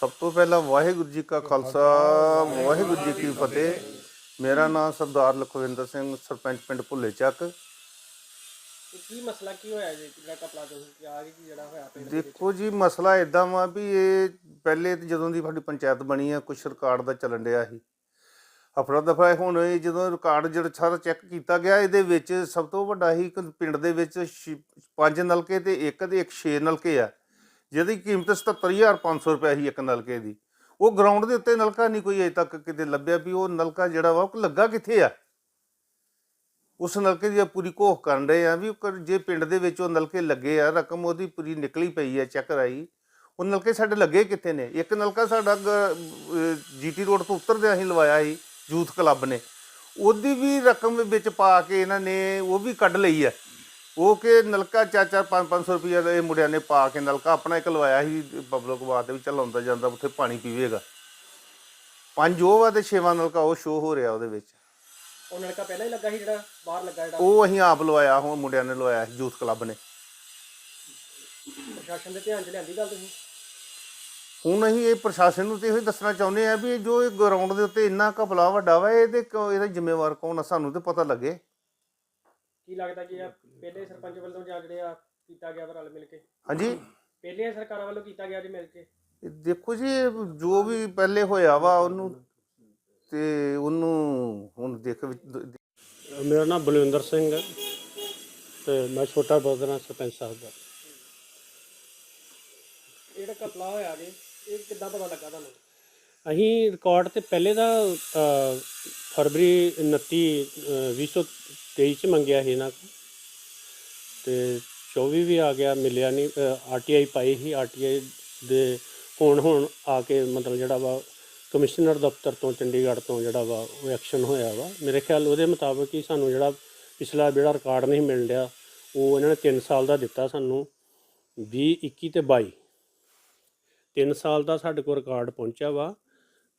ਸਭ ਤੋਂ ਪਹਿਲਾਂ ਵਾਹਿਗੁਰੂ ਜੀ ਕਾ ਖਾਲਸਾ ਵਾਹਿਗੁਰੂ ਜੀ ਕੀ ਫਤਿਹ। ਮੇਰਾ ਨਾਮ ਸਰਦਾਰ ਲਖਵਿੰਦਰ ਸਿੰਘ ਸਰਪੰਚ ਪਿੰਡ ਭੁੱਲੇ ਚੱਕ। ਕੀ ਮਸਲਾ ਕੀ ਹੋਇਆ ਜੀ? ਜਿਹੜਾ ਕਪੜਾ ਤੁਸੀਂ ਕਿ ਆ ਕੀ ਜਿਹੜਾ ਹੋਇਆ ਪਿੰਡ ਦੇ ਵਿੱਚ? ਦੇਖੋ ਜੀ ਮਸਲਾ ਇਦਾਂ ਵਾ ਵੀ ਇਹ ਪਹਿਲੇ ਤੇ ਜਦੋਂ ਦੀ ਸਾਡੀ ਪੰਚਾਇਤ ਬਣੀ ਆ ਕੁਛ ਰਿਕਾਰਡ ਦਾ ਚੱਲਣ ਡਿਆ ਸੀ। ਅਫਰਾ ਦਫਾ ਹੁਣ ਇਹ ਜਦੋਂ ਰਿਕਾਰਡ ਜਿਹੜਾ ਸਾਰਾ ਚੈੱਕ ਕੀਤਾ ਗਿਆ ਇਹਦੇ ਵਿੱਚ ਸਭ ਤੋਂ ਵੱਡਾ ਹੀ ਪਿੰਡ ਦੇ ਵਿੱਚ ਛੇ- ਪੰਜ ਨਲਕੇ ਤੇ ਇੱਕ ਦੇ ਇੱਕ ਛੇ ਨਲਕੇ ਆ। ਜਿਹਦੀ ਕੀਮਤ 77500 ਰੁਪਏ ਸੀ ਇੱਕ ਨਲਕੇ ਦੀ। ਉਹ ਗਰਾਊਂਡ ਦੇ ਉੱਤੇ ਨਲਕਾ ਨਹੀਂ ਕੋਈ ਅਜੇ ਤੱਕ ਕਿਤੇ ਲੱਭਿਆ ਵੀ ਉਹ ਨਲਕਾ ਜਿਹੜਾ ਵਾ ਉਹ ਲੱਗਾ ਕਿੱਥੇ ਆ? ਉਸ ਨਲਕੇ ਦੀ ਪੂਰੀ ਘੋਖ ਕਰਨ ਰਹੇ ਆ ਵੀ ਜੇ ਪਿੰਡ ਦੇ ਵਿੱਚ ਉਹ ਨਲਕੇ ਲੱਗੇ ਆ, ਰਕਮ ਉਹਦੀ ਪੂਰੀ ਨਿਕਲੀ ਪਈ ਹੈ ਚੈੱਕ ਕਰਾਈ ਉਹ ਨਲਕੇ ਸਾਡੇ ਲੱਗੇ ਕਿੱਥੇ ਨੇ? ਇੱਕ ਨਲਕਾ ਸਾਡਾ ਜੀਟੀ ਰੋਡ ਤੋਂ ਉਤਰਦੇ ਅਸੀਂ ਲਵਾਇਆ ਸੀ, ਯੂਥ ਕਲੱਬ ਨੇ। ਉਹਦੀ ਵੀ ਰਕਮ ਵਿੱਚ ਪਾ ਕੇ ਇਹਨਾਂ ਨੇ ਉਹ ਵੀ ਕੱਢ ਲਈ ਹੈ ਉਹ ਕਿ ਨਲਕਾ ਚਾਰ ਚਾਰ ਪੰਜ 500 ਰੁਪਏ ਦੇ ਮੁੰਡਿਆਂ ਨੇ ਪਾ ਕੇ ਨਲਕਾ ਆਪਣਾ ਇੱਕ ਲਵਾਇਆ ਸੀ ਪਬਲਿਕ ਵਾਸਤੇ ਵੀ ਚੱਲ ਆਉਂਦਾ ਜਾਂਦਾ ਉੱਥੇ ਪਾਣੀ ਪੀਵੇਗਾ। ਪੰਜ ਉਹ ਵਾ ਤੇ ਛੇਵਾਂ ਨਲਕਾ ਉਹ ਸ਼ੋ ਹੋ ਰਿਹਾ ਉਹਦੇ ਵਿੱਚ। ਉਹ ਲੜਕਾ ਪਹਿਲਾਂ ਹੀ ਲੱਗਾ ਸੀ ਜਿਹੜਾ ਬਾਹਰ ਲੱਗਾ ਜਿਹੜਾ? ਉਹ ਅਸੀਂ ਆਪ ਲਵਾਇਆ ਹੁਣ ਮੁੰਡਿਆਂ ਨੇ ਲਵਾਇਆ ਸੀ ਯੂਥ ਕਲੱਬ ਨੇ। ਪ੍ਰਸ਼ਾਸਨ ਦੇ ਧਿਆਨ 'ਚ ਲਿਆਂਦੀ ਗੱਲ ਤੁਸੀਂ? ਹੁਣ ਅਸੀਂ ਇਹ ਪ੍ਰਸ਼ਾਸਨ ਨੂੰ ਤੇ ਇਹੋ ਦੱਸਣਾ ਚਾਹੁੰਦੇ ਆ ਵੀ ਇਹ ਜੋ ਇਹ ਗਰਾਊਂਡ ਦੇ ਉੱਤੇ ਇੰਨਾ ਘਪਲਾ ਵੱਡਾ ਵਾ ਇਹਦੇ ਕਿਉਂ- ਇਹਦਾ ਜ਼ਿੰਮੇਵਾਰ ਕੌਣ ਆ ਸਾਨੂੰ ਤੇ ਪਤਾ ਲੱਗੇ। ਕੀ ਲੱਗਦਾ ਕਿ ਇਹ ਪਹਿਲੇ ਸਰਪੰਚ ਵੱਲੋਂ ਜਾਂ ਜਿਹੜੇ ਆ ਕੀਤਾ ਗਿਆ ਵਾ ਰਲ ਮਿਲ ਕੇ? ਹਾਂਜੀ। ਪਹਿਲੀਆਂ ਸਰਕਾਰਾਂ ਵੱਲੋਂ ਕੀਤਾ ਗਿਆ ਜੀ ਮਿਲ ਕੇ? ਇਹ ਦੇਖੋ ਜੀ ਇਹ ਜੋ ਵੀ ਪਹਿਲੇ ਹੋਇਆ ਵਾ ਉਹਨੂੰ ਤੇ ਉਹਨੂੰ ਹੁਣ ਦੇਖ ਵਿੱਚ ਦ- ਮੇਰਾ ਨਾਮ ਬਲਵਿੰਦਰ ਸਿੰਘ ਹੈ ਤੇ ਮੈਂ ਛੋਟਾ ਬ੍ਰਦਰ ਹਾਂ ਸਰਪੰਚ ਸਾਹਿਬ ਦਾ। ਇਹ ਜਿਹੜਾ ਕਪਲਾ ਹੋਇਆ ਜੀ ਇਹ ਕਿੱਦਾਂ ਪਤਾ ਲੱਗਾ ਤੁਹਾਨੂੰ? ਅਸੀਂ ਰਿਕਾਰਡ ਤੇ ਪਹਿਲੇ ਦਾ ਅ, ਫਰਵਰੀ 29 ਅ, 2023 ਚ ਮੰਗਿਆ ਸੀ ਇਹਨਾਂ ਕੋਲ। ਤੇ 24 ਵੀ ਆ ਗਿਆ, ਮਿਲਿਆ ਨਹੀਂ ਆਰਟੀਆਈ ਪਾਈ ਸੀ। ਆਰਟੀਆਈ ਦੇ ਹੁਣ ਹੁਣ ਆ ਕੇ ਮਤਲਬ ਜਿਹੜਾ ਵਾ, ਕਮਿਸ਼ਨਰ ਦਫ਼ਤਰ ਤੋਂ, ਚੰਡੀਗੜ੍ਹ ਤੋਂ ਜਿਹੜਾ ਵਾ, ਉਹ ਐਕਸ਼ਨ ਹੋਇਆ ਵਾ। ਮੇਰੇ ਖਿਆਲ ਉਹਦੇ ਮੁਤਾਬਕ ਹੀ ਸਾਨੂੰ ਜਿਹੜਾ ਪਿਛਲਾ ਜਿਹੜਾ ਰਿਕਾਰਡ ਨਹੀਂ ਮਿਲ ਰਿਹਾ ਉਹ ਇਹਨਾਂ ਨੇ 3 ਸਾਲ ਦਾ ਦਿੱਤਾ ਸਾਨੂੰ 20 21 ਤੇ 22 3 ਸਾਲ ਦਾ ਸਾਡੇ ਕੋਲ ਰਿਕਾਰਡ ਪਹੁੰਚਿਆ ਵਾ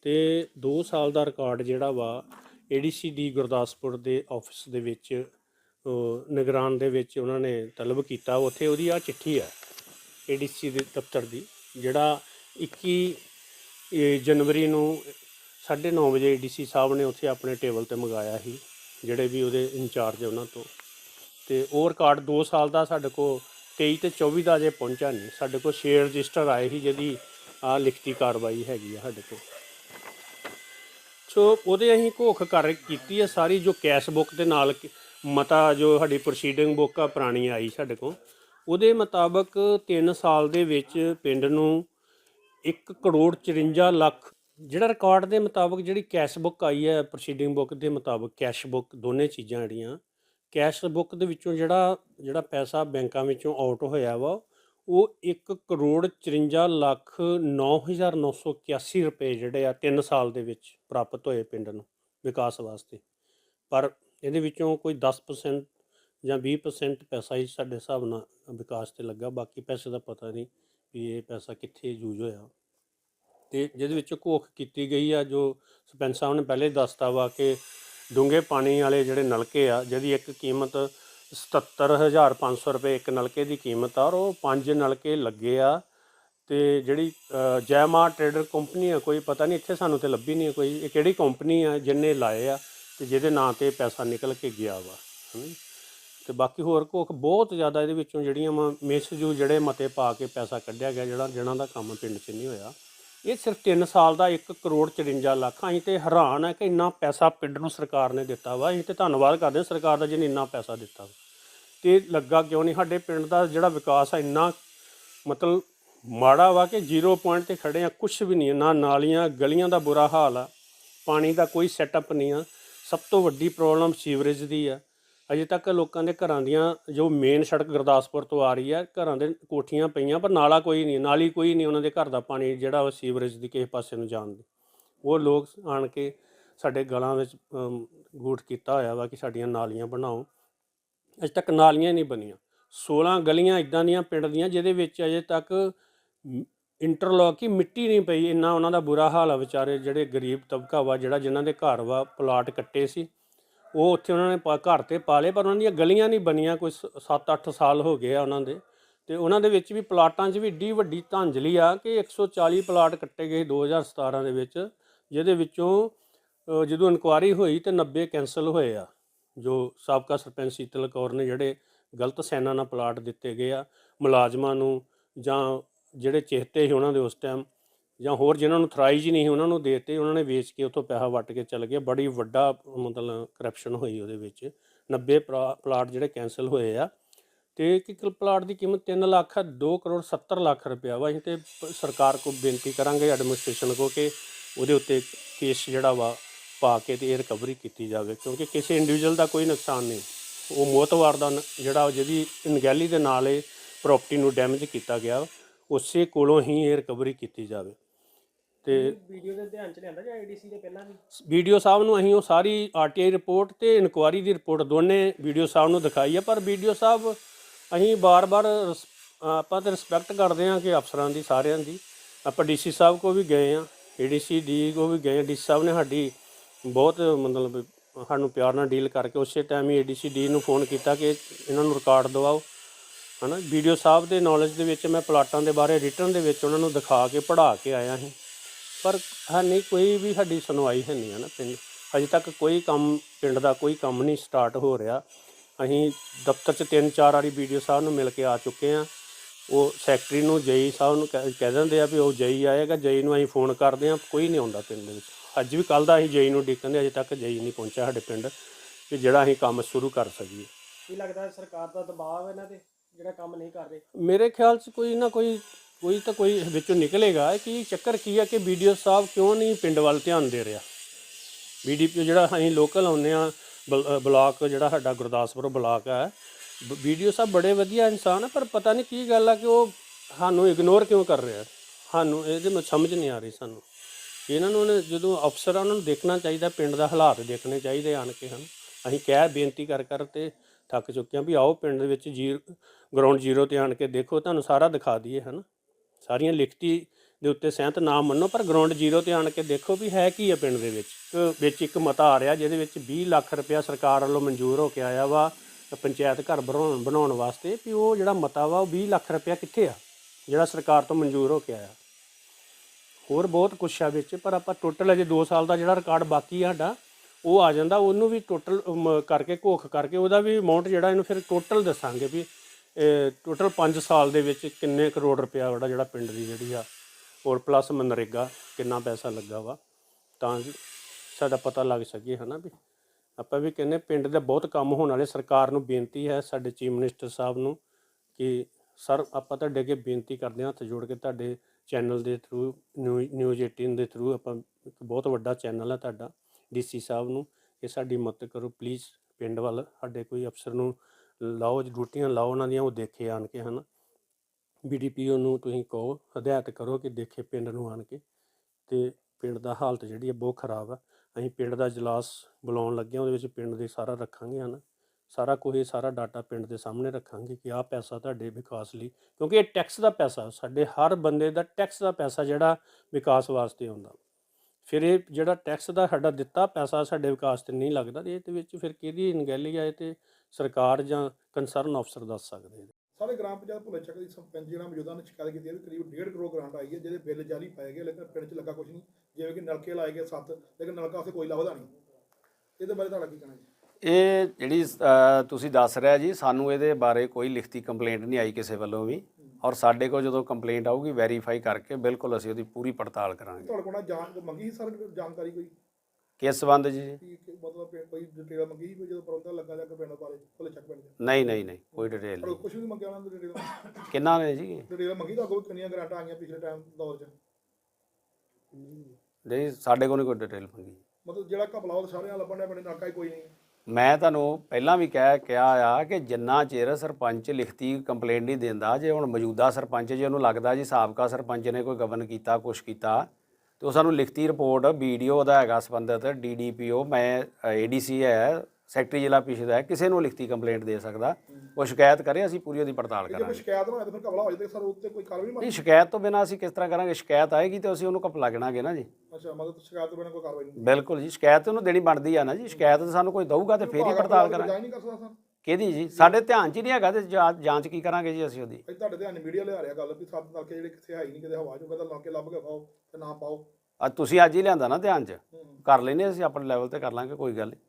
ਤੇ 2 ਸਾਲ ਦਾ ਰਿਕਾਰਡ ਜਿਹੜਾ ਵਾ ਏਡੀਸੀਡੀ ਗੁਰਦਾਸਪੁਰ ਦੇ ਆਫਿਸ ਦੇ ਵਿੱਚ ਨਿਗਰਾਨ ਦੇ ਵਿੱਚ ਉਹਨਾਂ ਨੇ ਤਲਬ ਕੀਤਾ। ਉੱਥੇ ਉਹਦੀ ਆ ਚਿੱਠੀ ਆ ਏਡੀਸੀ ਦੇ ਦਫ਼ਤਰ ਦੀ, ਜਿਹੜਾ 21 ਜਨਵਰੀ ਨੂੰ 9:30 ਵਜੇ ਏਡੀਸੀ ਸਾਹਿਬ ਨੇ ਉੱਥੇ ਆਪਣੇ ਟੇਬਲ ਤੇ ਮੰਗਾਇਆ ਸੀ, ਜਿਹੜੇ ਵੀ ਉਹਦੇ ਇੰਚਾਰਜ ਉਹਨਾਂ ਤੋਂ। ਤੇ ਉਹ ਰਿਕਾਰਡ 2 ਸਾਲ ਦਾ ਸਾਡੇ ਕੋਲ 23 ਤੇ 24 ਦਾ ਜੇ ਪਹੁੰਚਿਆ ਨਹੀਂ। ਸਾਡੇ ਕੋਲ ਸ਼ੇਅਰ ਰਜਿਸਟਰ ਆਏ ਸੀ ਜਿਹਦੀ ਆ ਲਿਖਤੀ ਕਾਰਵਾਈ ਹੈਗੀ ਆ ਸਾਡੇ ਕੋਲ। ਸੋ ਉਹਦੇ ਅਸੀਂ ਘੋਖ ਕਰ ਕੀਤੀ ਹੈ ਸਾਰੀ ਜੋ ਕੈਸ਼ ਬੁੱਕ ਦੇ ਨਾਲ ਮਤਾ ਜੋ ਸਾਡੀ ਪ੍ਰੋਸੀਡਿੰਗ ਬੁੱਕ ਆ ਪੁਰਾਣੀ ਆਈ ਸਾਡੇ ਕੋਲ, ਉਹਦੇ ਮੁਤਾਬਕ 3 ਸਾਲ ਦੇ ਵਿੱਚ ਪਿੰਡ ਨੂੰ 1 ਕਰੋੜ 54 ਲੱਖ, ਜਿਹੜਾ ਰਿਕਾਰਡ ਦੇ ਮੁਤਾਬਕ ਜਿਹੜੀ ਕੈਸ਼ ਬੁੱਕ ਆਈ ਹੈ ਪ੍ਰੋਸੀਡਿੰਗ ਬੁੱਕ ਦੇ ਮੁਤਾਬਕ ਕੈਸ਼ ਬੁੱਕ ਦੋਨੇ ਚੀਜ਼ਾਂ ਜਿਹੜੀਆਂ ਕੈਸ਼ ਬੁੱਕ ਦੇ ਵਿੱਚੋਂ ਜਿਹੜਾ ਜਿਹੜਾ ਪੈਸਾ ਬੈਂਕਾਂ ਵਿੱਚੋਂ ਆਊਟ ਹੋਇਆ ਵਾ ਉਹ 1 ਕਰੋੜ 54 ਲੱਖ 9981 ਰੁਪਏ ਜਿਹੜੇ ਆ 3 ਸਾਲ ਦੇ ਵਿੱਚ ਪ੍ਰਾਪਤ ਹੋਏ ਪਿੰਡ ਨੂੰ ਵਿਕਾਸ ਵਾਸਤੇ। ਪਰ ਇਹਦੇ ਵਿੱਚੋਂ ਕੋਈ 10% ਜਾਂ 20% ਪੈਸਾ ਹੀ ਸਾਡੇ ਹਿਸਾਬ ਨਾਲ ਵਿਕਾਸ ਤੇ ਲੱਗਾ, ਬਾਕੀ ਪੈਸੇ ਦਾ ਪਤਾ ਨਹੀਂ ਵੀ ਇਹ ਪੈਸਾ ਕਿੱਥੇ ਯੂਜ਼ ਹੋਇਆ। ਤੇ ਜਿਹਦੇ ਵਿੱਚ ਘੋਖ ਕੀਤੀ ਗਈ ਆ, ਜੋ ਸਰਪੰਚ ਸਾਹਿਬ ਨੇ ਪਹਿਲੇ ਦੱਸਤਾ ਵਾ ਕਿ ਡੂੰਘੇ ਪਾਣੀ ਵਾਲੇ ਜਿਹੜੇ ਨਲਕੇ ਆ, ਜਿਹਦੀ ਇੱਕ ਕੀਮਤ 77500 ਰੁਪਏ ਇੱਕ ਨਲਕੇ ਦੀ ਕੀਮਤ ਆ ਔਰ ਉਹ ਪੰਜ ਨਲਕੇ ਲੱਗੇ ਆ ਤੇ ਜਿਹੜੀ ਜੈਮਾ ਜੈ ਟਰੇਡਰ ਕੰਪਨੀ ਆ, ਕੋਈ ਪਤਾ ਨਹੀਂ ਇੱਥੇ ਸਾਨੂੰ ਤੇ ਲੱਭੀ ਨਹੀਂ ਕੋਈ, ਇਹ ਕਿਹੜੀ ਕੰਪਨੀ ਆ ਜਿਹਨੇ ਲਾਏ ਆ ਤੇ ਜਿਹਦੇ ਨਾਂ ਤੇ ਪੈਸਾ ਨਿਕਲ ਕੇ ਗਿਆ ਵਾ, ਹਨਾ ਤੇ ਬਾਕੀ ਹੋਰ ਕੋਖ ਬਹੁਤ ਜ਼ਿਆਦਾ ਇਹਦੇ ਵਿੱਚੋਂ ਜਿਹੜੀਆਂ ਮਿਸਯੂ ਜਿਹੜੇ ਮਤੇ ਪਾ ਕੇ ਪੈਸਾ ਕੱਢਿਆ ਗਿਆ, ਜਿਹੜਾ, ਜਿਹਨਾਂ ਦਾ ਕੰਮ ਪਿੰਡ 'ਚ ਨਹੀਂ ਹੋਇਆ। ਇਹ ਸਿਰਫ 3 ਸਾਲ ਦਾ 1 ਕਰੋੜ 54 ਲੱਖ ਅਸੀਂ ਤੇ ਹੈਰਾਨ ਹੈ ਕਿ ਇੰਨਾ ਪੈਸਾ ਪਿੰਡ ਨੂੰ ਸਰਕਾਰ ਨੇ ਦਿੱਤਾ ਵਾ। ਅਸੀਂ ਤੇ ਧੰਨਵਾਦ ਕਰਦੇ ਹਾਂ ਸਰਕਾਰ ਦਾ ਜਿਹਨੇ ਇੰਨਾ ਪੈਸਾ ਦਿੱਤਾ ਵਾ। ਤੇ ਲੱਗਾ ਕਿਉਂ ਨਹੀਂ? ਸਾਡੇ ਪਿੰਡ ਦਾ ਜਿਹੜਾ ਵਿਕਾਸ ਆ, ਇੰਨਾ ਮਤਲਬ ਮਾੜਾ ਵਾ ਕਿ ਜ਼ੀਰੋ ਪੁਆਇੰਟ ਤੇ ਖੜੇ ਆ। ਕੁਝ ਵੀ ਨਹੀਂ, ਨਾ ਨਾਲੀਆਂ, ਗਲੀਆਂ ਦਾ ਬੁਰਾ ਹਾਲ ਆ। ਪਾਣੀ ਦਾ ਕੋਈ ਸੈਟਅਪ ਨਹੀਂ ਆ। ਸਭ ਤੋਂ ਵੱਡੀ ਪ੍ਰੋਬਲਮ ਸੀਵਰੇਜ ਦੀ ਆ। ਅਜੇ ਤੱਕ ਲੋਕਾਂ ਦੇ ਘਰਾਂ ਦੀਆਂ ਜੋ ਮੇਨ ਸੜਕ ਗੁਰਦਾਸਪੁਰ ਤੋਂ ਆ ਰਹੀ ਹੈ, ਘਰਾਂ ਦੇ ਕੋਠੀਆਂ ਪਈਆਂ, ਪਰ ਨਾਲਾ ਕੋਈ ਨਹੀਂ, ਨਾਲੀ ਕੋਈ ਨਹੀਂ ਉਹਨਾਂ ਦੇ ਘਰ ਦਾ ਪਾਣੀ, ਜਿਹੜਾ ਉਹ ਸੀਵਰੇਜ ਦੀ ਕਿਸੇ ਪਾਸੇ ਨੂੰ ਜਾਣ ਦੀ। ਉਹ ਲੋਕ ਆਣ ਕੇ ਸਾਡੇ ਗਲਾਂ ਵਿੱਚ ਗੂਠ ਕੀਤਾ ਹੋਇਆ ਵਾ ਕਿ ਸਾਡੀਆਂ ਨਾਲੀਆਂ ਬਣਾਓ। ਅਜੇ ਤੱਕ ਨਾਲੀਆਂ ਨਹੀਂ ਬਣੀਆਂ। 16 ਗਲੀਆਂ ਇਦਾਂ ਦੀਆਂ ਪਿੰਡ ਦੀਆਂ, ਜਿਹਦੇ ਵਿੱਚ ਅਜੇ ਤੱਕ ਇੰਟਰਲੋਕ ਹੀ ਮਿੱਟੀ ਨਹੀਂ ਪਈ। ਇੰਨਾ ਉਹਨਾਂ ਦਾ ਬੁਰਾ ਹਾਲ ਆ ਵਿਚਾਰੇ, ਜਿਹੜੇ ਗਰੀਬ ਤਬਕਾ ਵਾ, ਜਿਹੜਾ ਜਿਨ੍ਹਾਂ ਦੇ ਘਰ ਵਾ ਪਲਾਟ ਕੱਟੇ ਸੀ। ਉਹ ਉੱਥੇ ਉਹਨਾਂ ਨੇ ਪਾ- ਘਰ ਤੇ ਪਾ ਲਏ ਪਰ ਉਹਨਾਂ ਦੀਆਂ ਗਲੀਆਂ ਨਹੀਂ ਬਣੀਆਂ ਕੋਈ 7-8 ਸਾਲ ਹੋ ਗਏ ਆ ਉਹਨਾਂ ਦੇ। ਤੇ ਉਹਨਾਂ ਦੇ ਵਿੱਚ ਵੀ ਪਲਾਟਾਂ 'ਚ ਵੀ ਏਡੀ ਵੱਡੀ ਧਾਂਜਲੀ ਆ ਕਿ 140 ਪਲਾਟ ਕੱਟੇ ਗਏ 2017 ਦੇ ਵਿੱਚ ਜਿਹਦੇ ਵਿੱਚੋਂ ਅ, ਜਦੋਂ ਇਨਕੁਆਰੀ ਹੋਈ ਤੇ 90 ਕੈਂਸਲ ਹੋਏ ਆ ਜੋ ਸਾਬਕਾ ਸਰਪੰਚ ਸੀਤਲ ਕੌਰ ਨੇ ਜਿਹੜੇ ਗਲਤ ਸੈਨਾ ਨਾਲ ਪਲਾਟ ਦਿੱਤੇ ਗਏ ਆ ਮੁਲਾਜ਼ਮਾਂ ਨੂੰ ਜਾਂ ਜਿਹੜੇ ਚੇਤੇ ਸੀ ਉਹਨਾਂ ਦੇ ਉਸ ਟਾਈਮ ਜਾਂ ਹੋਰ ਜਿਨ੍ਹਾਂ ਨੂੰ ਥਰਾਈਜ ਨਹੀਂ ਸੀ, ਉਹਨਾਂ ਨੂੰ ਦੇਤੇ, ਉਹਨਾਂ ਨੇ ਵੇਚ ਕੇ ਉੱਥੋਂ ਪੈਸਾ ਵੱਟ ਕੇ ਚਲ ਗਏ ਬੜੀ ਵੱਡਾ ਮਤਲਬ ਕਰਪਸ਼ਨ ਹੋਈ ਉਹਦੇ ਵਿੱਚ। 90 ਪਲਾ- ਪਲਾਟ ਜਿਹੜੇ ਕੈਂਸਲ ਹੋਏ ਆ। ਤੇ ਇੱਕ ਪਲਾਟ ਦੀ ਕੀਮਤ 3 ਲੱਖ 2 ਕਰੋੜ 70 ਲੱਖ ਰੁਪਇਆ ਵਾ। ਅਸੀਂ ਤੇ ਸਰਕਾਰ ਕੋ ਬੇਨਤੀ ਕਰਾਂਗੇ ਐਡਮਿਨਿਸਟ੍ਰੇਸ਼ਨ ਕੋ ਕਿ ਉਹਦੇ ਉੱਤੇ ਕੇਸ ਜਿਹੜਾ ਵਾ ਪਾ ਕੇ ਤੇ ਇਹ ਰਿਕਵਰੀ ਕੀਤੀ ਜਾਵੇ। ਕਿਉਂਕਿ ਕਿਸੇ ਇੰਡੀਵਿਜੂਅਲ ਦਾ ਕੋਈ ਨੁਕਸਾਨ ਨਹੀਂ। ਉਹ ਮੋਤਵਾਰ ਦਾ ਨ- ਜਿਹੜਾ ਜਿਹਦੀ ਅਣਗਹਿਲੀ ਦੇ ਨਾਲ ਇਹ ਪ੍ਰਾਪਰਟੀ ਨੂੰ ਡੈਮੇਜ ਕੀਤਾ ਗਿਆ, ਉਸੇ ਕੋਲੋਂ ਹੀ ਇਹ ਰਿਕਵਰੀ ਕੀਤੀ ਜਾਵੇ। ਤੇ ਵੀਡੀਓ ਦੇ ਧਿਆਨ ਚ ਲਿਆਂਦਾ ਜਾਂ ਏਡੀਸੀ ਦੇ ਪਹਿਲਾਂ ਵੀ? ਵੀਡੀਓ ਸਾਹਿਬ ਨੂੰ ਅਸੀਂ ਉਹ ਸਾਰੀ ਆਰਟੀਆਈ ਰਿਪੋਰਟ ਤੇ ਇਨਕੁਆਰੀ ਦੀ ਰਿਪੋਰਟ ਦੋਨੇ ਵੀਡੀਓ ਸਾਹਿਬ ਨੂੰ ਦਿਖਾਈ ਆ ਪਰ ਵੀਡੀਓ ਸਾਹਿਬ ਅਸੀਂ ਬਾਰ-ਬਾਰ ਆਪਾਂ ਤੇ ਰਿਸਪੈਕਟ ਕਰਦੇ ਹਾਂ ਕਿ ਅਫਸਰਾਂ ਦੀ ਸਾਰਿਆਂ ਦੀ। ਆਪਾਂ ਡੀਸੀ ਸਾਹਿਬ ਕੋ ਵੀ ਗਏ ਆ ਏਡੀਸੀ ਡੀ ਕੋ ਵੀ ਗਏ ਡੀਸੀ ਸਾਹਿਬ ਨੇ ਸਾਡੀ ਬਹੁਤ ਮਤਲਬ ਸਾਨੂੰ ਪਿਆਰ ਨਾਲ ਡੀਲ ਕਰਕੇ ਉਸੇ ਟਾਈਮ ਹੀ ਏਡੀਸੀ ਡੀ ਨੂੰ ਫੋਨ ਕੀਤਾ ਕਿ ਇਹਨਾਂ ਨੂੰ ਰਿਕਾਰਡ ਦਿਵਾਓ। ਹਨਾ ਵੀਡੀਓ ਸਾਹਿਬ ਦੇ ਨੌਲੇਜ ਦੇ ਵਿੱਚ ਮੈਂ ਪਲਾਟਾਂ ਦੇ ਬਾਰੇ ਰਿਟਰਨ ਦੇ ਵਿੱਚ ਉਹਨਾਂ ਨੂੰ ਦਿਖਾ ਕੇ ਪੜ੍ਹਾ ਕੇ ਆਇਆ ਸੀ। ਪਰ ਹੈ ਨਹੀਂ ਕੋਈ ਵੀ ਸਾਡੀ ਸੁਣਵਾਈ ਹੈ ਨਹੀਂ ਹੈ ਨਾ ਪਿੰਡ। ਅਜੇ ਤੱਕ ਕੋਈ ਕੰਮ ਪਿੰਡ ਦਾ ਕੋਈ ਕੰਮ ਨਹੀਂ ਸਟਾਰਟ ਹੋ ਰਿਹਾ। ਅਸੀਂ ਦਫ਼ਤਰ 'ਚ ਤਿੰਨ ਚਾਰ ਵਾਰੀ ਵੀਡੀਓ ਸਾਹਿਬ ਨੂੰ ਮਿਲ ਕੇ ਆ ਚੁੱਕੇ ਆ ਉਹ ਸੈਕਟਰੀ ਨੂੰ ਜਈ ਸਾਹਿਬ ਨੂੰ ਕਹਿ ਦਿੰਦੇ ਆ ਵੀ ਉਹ ਜਈ ਆਏਗਾ ਜਈ ਨੂੰ ਅਸੀਂ ਫੋਨ ਕਰਦੇ ਆ ਕੋਈ ਨਹੀਂ ਆਉਂਦਾ ਪਿੰਡ ਦੇ ਵਿੱਚ। ਅੱਜ ਵੀ ਕੱਲ ਦਾ ਅਸੀਂ ਜਈ ਨੂੰ ਡਿੱਕਦੇ ਅਜੇ ਤੱਕ ਜਈ ਨਹੀਂ ਪਹੁੰਚਿਆ ਸਾਡੇ ਪਿੰਡ ਕਿ ਜਿਹੜਾ ਅਸੀਂ ਕੰਮ ਸ਼ੁਰੂ ਕਰ ਸਕੀਏ। ਕੀ ਲੱਗਦਾ ਸਰਕਾਰ ਦਾ ਦਬਾਅ ਹੈ ਇਹਨਾਂ ਤੇ ਜਿਹੜਾ ਕੰਮ ਨਹੀਂ ਕਰ ਰਹੇ? ਮੇਰੇ ਖਿਆਲ ਚ ਕੋਈ ਨਾ ਕੋਈ ਕੋਈ ਤਾਂ ਕੋਈ ਵਿੱਚੋਂ ਨਿਕਲੇਗਾ ਕਿ ਚੱਕਰ ਕੀ ਹੈ ਕਿ ਵੀਡੀਓ ਸਾਹਿਬ ਕਿਉਂ ਨਹੀਂ ਪਿੰਡ ਵੱਲ ਧਿਆਨ ਦੇ ਰਿਹਾ? ਬੀਡੀਪੀ ਜਿਹੜਾ ਅਸੀਂ ਲੋਕਲ ਆਉਂਦੇ ਆ ਬਲਾਕ ਜਿਹੜਾ ਸਾਡਾ ਗੁਰਦਾਸਪੁਰ ਬਲਾਕ ਹੈ ਵੀਡੀਓ ਸਾਹਿਬ ਬੜੇ ਵਧੀਆ ਇਨਸਾਨ ਆ, ਪਰ ਪਤਾ ਨਹੀਂ ਕੀ ਗੱਲ ਆ ਕਿ ਉਹ ਸਾਨੂੰ ਇਗਨੋਰ ਕਿਉਂ ਕਰ ਰਿਹਾ? ਸਾਨੂੰ ਇਹਦੇ ਵਿੱਚ ਸਮਝ ਨਹੀਂ ਆ ਰਹੀ ਸਾਨੂੰ। ਇਹਨਾਂ ਨੂੰ ਜਦੋਂ ਅਫਸਰਾਂ ਨੂੰ ਦੇਖਣਾ ਚਾਹੀਦਾ, ਪਿੰਡ ਦਾ ਹਾਲਾਤ ਦੇਖਣੇ ਚਾਹੀਦੇ ਆਣ ਕੇ ਹਨ। ਅਸੀਂ ਕਹਿ ਬੇਨਤੀ ਕਰ ਕਰ ਤੇ ਥੱਕ ਚੁੱਕੇ ਹਾਂ ਵੀ ਆਓ ਪਿੰਡ ਦੇ ਵਿੱਚ ਜੀ ਗਰਾਊਂਡ ਜ਼ੀਰੋ ਤੇ ਆਣ ਕੇ ਦੇਖੋ, ਤੁਹਾਨੂੰ ਸਾਰਾ ਦਿਖਾ ਦਈਏ, ਹਨ? ਸਾਰੀਆਂ ਲਿਖਤੀ ਦੇ ਉੱਤੇ ਸਹਿਮਤ ਨਾ ਮੰਨੋ, ਪਰ ਗਰਾਊਂਡ ਜ਼ੀਰੋ ਤੇ ਆਣ ਕੇ ਦੇਖੋ ਵੀ ਹੈ ਕੀ ਹੈ ਪਿੰਡ ਦੇ ਵਿੱਚ। ਇੱਕ ਵਿੱਚ ਇੱਕ ਮਤਾ ਆ ਰਿਹਾ ਜਿਹਦੇ ਵਿੱਚ 20 ਲੱਖ ਰੁਪਇਆ ਸਰਕਾਰ ਵੱਲੋਂ ਮਨਜ਼ੂਰ ਹੋ ਕੇ ਆਇਆ ਵਾ ਪੰਚਾਇਤ ਘਰ ਬਣਾਉਣ ਬਣਾਉਣ ਵਾਸਤੇ ਵੀ ਉਹ ਜਿਹੜਾ ਮਤਾ ਵਾ ਉਹ 20 ਲੱਖ ਰੁਪਇਆ ਕਿੱਥੇ ਆ? ਜਿਹੜਾ ਸਰਕਾਰ ਤੋਂ ਮਨਜ਼ੂਰ ਹੋ ਕੇ ਆਇਆ। ਹੋਰ ਬਹੁਤ ਕੁਛ ਆ ਵਿੱਚ, ਪਰ ਆਪਾਂ ਟੋਟਲ ਅਜੇ 2 ਸਾਲ ਦਾ ਜਿਹੜਾ ਰਿਕਾਰਡ ਬਾਕੀ ਆ ਸਾਡਾ, ਉਹ ਆ ਜਾਂਦਾ। ਉਹਨੂੰ ਵੀ ਟੋਟਲ ਕਰਕੇ ਘੋਖ ਕਰਕੇ, ਉਹਦਾ ਵੀ ਅਮਾਉਂਟ ਜਿਹੜਾ ਇਹਨੂੰ ਫਿਰ ਟੋਟਲ ਦੱਸਾਂਗੇ ਵੀ ਟੋਟਲ 5 ਸਾਲ ਦੇ ਵਿੱਚ ਕਿੰਨੇ ਕਰੋੜ ਰੁਪਇਆ ਉਹਦਾ ਜਿਹੜਾ ਪਿੰਡ ਦੀ ਜਿਹੜੀ ਆ, ਔਰ ਪਲੱਸ ਮਨਰੇਗਾ ਕਿੰਨਾ ਪੈਸਾ ਲੱਗਾ ਵਾ। ਤਾਂ ਸਾਡਾ ਪਤਾ ਲੱਗ ਸਕੇ ਹਨਾ ਵੀ ਆਪਾਂ ਵੀ ਕਹਿੰਦੇ ਪਿੰਡ ਦੇ ਬਹੁਤ ਕੰਮ ਹੋਣ ਵਾਲੇ ਸਰਕਾਰ ਨੂੰ ਬੇਨਤੀ ਹੈ, ਸਾਡੇ ਚੀਫ ਮਿਨਿਸਟਰ ਸਾਹਿਬ ਨੂੰ ਕਿ ਸਰ ਆਪਾਂ ਤੁਹਾਡੇ ਅੱਗੇ ਬੇਨਤੀ ਕਰਦੇ ਹਾਂ, ਹੱਥ ਜੋੜ ਕੇ ਤੁਹਾਡੇ ਚੈਨਲ ਦੇ ਥਰੂ ਨਿਊਜ਼ 18 ਦੇ ਥਰੂ ਆਪਾਂ ਇੱਕ ਬਹੁਤ ਵੱਡਾ ਚੈਨਲ ਹੈ ਤੁਹਾਡਾ ਡੀਸੀ ਸਾਹਿਬ ਨੂੰ ਕਿ ਸਾਡੀ ਮਦਦ ਕਰੋ ਪਲੀਜ਼ ਪਿੰਡ ਵੱਲ, ਸਾਡੇ ਕੋਈ ਅਫਸਰ ਨੂੰ ਲਾਓ ਡਿਊਟੀਆਂ ਲਾਓ, ਉਹਨਾਂ ਦੀਆਂ ਉਹ ਦੇਖੇ ਆਣ ਕੇ ਹਨ। ਬੀਡੀਪੀਓ ਨੂੰ ਤੁਸੀਂ ਕਹੋ, ਹਦਾਇਤ ਕਰੋ ਕਿ ਦੇਖੇ ਪਿੰਡ ਨੂੰ ਆਣ ਕੇ। ਤੇ ਪਿੰਡ ਦਾ ਹਾਲਤ ਜਿਹੜੀ ਹੈ ਬਹੁਤ ਖਰਾਬ ਆ। ਅਸੀਂ ਪਿੰਡ ਦਾ ਇਜਲਾਸ ਬੁਲਾਉਣ ਲੱਗੇ ਹਾਂ ਉਹਦੇ ਵਿੱਚ ਪਿੰਡ ਦੇ ਸਾਰਾ ਰੱਖਾਂਗੇ ਹਨ। ਸਾਰਾ ਕੁਝ ਇਹ ਸਾਰਾ ਡਾਟਾ ਪਿੰਡ ਦੇ ਸਾਹਮਣੇ ਰੱਖਾਂਗੇ ਕਿ ਆਹ ਪੈਸਾ ਤੁਹਾਡੇ ਵਿਕਾਸ ਲਈ, ਕਿਉਂਕਿ ਇਹ ਟੈਕਸ ਦਾ ਪੈਸਾ, ਸਾਡੇ ਹਰ ਬੰਦੇ ਦਾ ਟੈਕਸ ਦਾ ਪੈਸਾ ਜਿਹੜਾ ਵਿਕਾਸ ਵਾਸਤੇ ਆਉਂਦਾ। ਫਿਰ ਇਹ ਜਿਹੜਾ ਟੈਕਸ ਦਾ ਸਾਡਾ ਦਿੱਤਾ ਪੈਸਾ ਸਾਡੇ ਵਿਕਾਸ ਤੇ ਨਹੀਂ ਲੱਗਦਾ ਤੇ ਇਹਦੇ ਵਿੱਚ ਫਿਰ ਕਿਹਦੀ ਅਣਗਹਿਲੀ ਆ ਇਹ ਤੇ ਸਰਕਾਰ ਜਾਂ ਕੰਸਰਨ ਅਫਸਰ ਦੱਸ ਸਕਦੇ ਨੇ। ਸਾਰੇ ਗ੍ਰਾਮ ਪੰਚਾਇਤ ਭੁੱਲੇ ਚੱਕ ਦੀ ਸਰਪੰਚ ਜਿਹੜਾ ਮੌਜੂਦਾ ਨੇ ਸ਼ਿਕਾਇਤ ਕੀਤੀ ਹੈ ਵੀ ਕਰੀਬ 1.5 ਕਰੋੜ ਗ੍ਰਾਂਟ ਆਈ ਹੈ ਜਿਹਦੇ ਬਿੱਲ ਜਾਲੀ ਪਾਏ ਗਏ ਲੇਕਿਨ ਪਿੰਡ 'ਚ ਲੱਗਾ ਕੁਝ ਨਹੀਂ। ਜਿਵੇਂ ਕਿ ਨਲਕੇ ਲਾਏ ਗਏ ਸੱਤ ਲੇਕਿਨ ਨਲਕਾ ਉੱਥੇ ਕੋਈ ਲੱਭਦਾ ਨਹੀਂ। ਇਹਦੇ ਬਾਰੇ ਤੁਹਾਡਾ ਕੀ ਕਹਿਣਾ ਜੀ? ਇਹ ਜਿਹੜੀ ਤੁਸੀਂ ਦੱਸ ਰਿਹਾ ਜੀ ਸਾਨੂੰ ਇਹਦੇ ਬਾਰੇ ਕੋਈ ਲਿਖਤੀ ਕੰਪਲੇਂਟ ਨਹੀਂ ਆਈ ਕਿਸੇ ਵੱਲੋਂ ਵੀ। ਔਰ ਸਾਡੇ ਕੋਲ ਜਦੋਂ ਕੰਪਲੇਂਟ ਆਊਗੀ ਵੈਰੀਫਾਈ ਕਰਕੇ ਬਿਲਕੁਲ ਅਸੀਂ ਉਹਦੀ ਪੂਰੀ ਪੜਤਾਲ ਕਰਾਂਗੇ। ਤੁਹਾਡੇ ਕੋਲ ਨਾ ਜਾਂਚ ਮੰਗੀ ਸੀ ਸਰ ਜਾਣਕਾਰੀ ਕੋਈ? ਕਿਸ ਸੰਬੰਧ ਜੀ? ਕਿ ਕਿ ਮਤਲਬ ਕਿ ਕੋਈ ਡਿਟੇਲ ਮੰਗੀ ਸੀ ਕੋਈ ਜਦੋਂ ਪਰੌਂਦਾ ਲੱਗਾ ਜਾ ਕੇ ਪਿੰਡ ਬਾਰੇ ਭੁੱਲੇ ਚੱਕ ਪਿੰਡ 'ਚ ਨਹੀਂ ਨਹੀਂ ਨਹੀਂ ਕੋਈ ਡਿਟੇਲ ਪਰ ਨਹੀਂ। ਕੁਝ ਵੀ ਨਹੀਂ ਮੰਗਿਆ ਉਹਨਾਂ ਨੇ ਡਿਟੇਲ ਕਿੰਨਾ ਨੇ ਜੀ? ਡਿਟੇਲ ਮੰਗੀ ਤਾਂ ਅੱਗੋਂ ਕਿੰਨੀਆਂ ਗ੍ਰਾਂਟਾਂ ਆਈਆਂ ਪਿਛਲੇ ਟਾਈਮ ਦੌਰ 'ਚ। ਨਹੀਂ ਸਾਡੇ ਕੋਲ ਨਹੀਂ ਕੋਈ ਡਿਟੇਲ ਮੰਗੀ। ਮਤਲਬ ਜਿਹੜਾ ਘਪਲਾ ਉਹ ਸਾਰਿਆਂ ਲੱਭਣ ਦੇ ਬਣੇ ਨਲਕਾ ਹੀ ਕੋਈ ਨਹੀਂ। ਮੈਂ ਤੁਹਾਨੂੰ ਪਹਿਲਾਂ ਵੀ ਕਹਿ ਕਿਹਾ ਆ ਕਿ ਜਿੰਨਾ ਚਿਰ ਸਰਪੰਚ ਲਿਖਤੀ ਕੰਪਲੇਂਟ ਨਹੀਂ ਦਿੰਦਾ, ਜੇ ਹੁਣ ਮੌਜੂਦਾ ਸਰਪੰਚ ਜੇ ਉਹਨੂੰ ਲੱਗਦਾ ਜੀ ਸਾਬਕਾ ਸਰਪੰਚ ਨੇ ਕੋਈ ਗਵਨ ਕੀਤਾ, ਕੁਛ ਕੀਤਾ, ਤੇ ਉਹ ਸਾਨੂੰ ਲਿਖਤੀ ਰਿਪੋਰਟ ਵੀਡੀਓ ਦਾ ਹੈਗਾ ਸੰਬੰਧਿਤ ਡੀਡੀਪੀਓ ਮੈਂ ਏਡੀਸੀ ਹੈ ਸੈਕਟਰੀ ਜ਼ਿਲ੍ਹਾ ਪਿਛਦ ਹੈ ਕਿਸੇ ਨੂੰ ਲਿਖਤੀ ਕੰਪਲੇਂਟ ਦੇ ਸਕਦਾ ਉਹ ਸ਼ਿਕਾਇਤ ਕਰੇ ਅਸੀਂ ਪੂਰੀ ਉਹਦੀ ਪੜਤਾਲ ਜੇ ਕਰਾਂਗੇ। ਸ਼ਿਕਾਇਤ ਨਾ ਹੋਏ ਤਾਂ ਫਿਰ ਹੋ ਜਾਵੇ ਸਰ ਉੱਤੇ ਕੋਈ ਕਾਰਵਾਈ ਨਹੀਂ ਨਹੀਂ ਸ਼ਿਕਾਇਤ ਤੋਂ ਬਿਨਾਂ ਅਸੀਂ ਕਿਸ ਤਰ੍ਹਾਂ ਕਰਾਂਗੇ? ਸ਼ਿਕਾਇਤ ਆਏਗੀ ਤੇ ਅਸੀਂ ਉਹਨੂੰ ਘਪਲਾ ਗਿਣਾਂਗੇ ਨਾ ਜੀ। ਅੱਛਾ ਮਤਲਬ ਸ਼ਿਕਾਇਤ ਤੋਂ ਬਿਨਾਂ ਕੋਈ ਕਾਰਵਾਈ ਨਹੀਂ ਬਿਲਕੁਲ ਜੀ ਸ਼ਿਕਾਇਤ ਉਹਨੂੰ ਦੇਣੀ ਬਣਦੀ ਆ ਨਾ ਜੀ ਸ਼ਿਕਾਇਤ ਤਾਂ ਸਾਨੂੰ ਕੋਈ ਦਊਗਾ ਤੇ ਫੇਰ ਹੀ ਪੜਤਾਲ ਕਰਾਂਗੇ। ਨਹੀਂ ਕਰ ਸਕਦਾ ਸਰ। ਕਿਹਦੀ ਜੀ? ਸਾਡੇ ਧਿਆਨ 'ਚ ਹੀ ਨਹੀਂ ਹੈਗਾ ਤੇ ਜਾਂ- ਜਾਂਚ ਕੀ ਕਰਾਂਗੇ ਜੀ ਅਸੀਂ ਉਹਦੀ? ਅਸੀਂ ਤੁਹਾਡੇ ਧਿਆਨ ਮੀਡੀਆ ਲਿਆ ਰਿਹਾ ਗੱਲ ਵੀ ਸੱਤ ਨਲਕੇ ਜਿਹੜੇ ਕਿੱਥੇ ਹੈ ਹੀ ਨਹੀਂ ਕਿਤੇ ਹਵਾ ਚੋਂ ਕਹਿੰਦਾ ਨਲਕੇ ਲੱਭ ਕੇ ਪਾਓ ਤੇ ਨਾ ਪਾਓ। ਅੱਜ ਤੁਸੀਂ ਅੱਜ ਹੀ ਲਿਆਂਦਾ ਨਾ ਧਿਆਨ 'ਚ? ਹੂੰ। ਕਰ ਲੈਨੇ ਅਸੀਂ ਆਪਣੇ ਲੈਵਲ ਤੇ ਕਰ ਲਾਂਗੇ ਕੋਈ ਗੱਲ ਨਹੀਂ।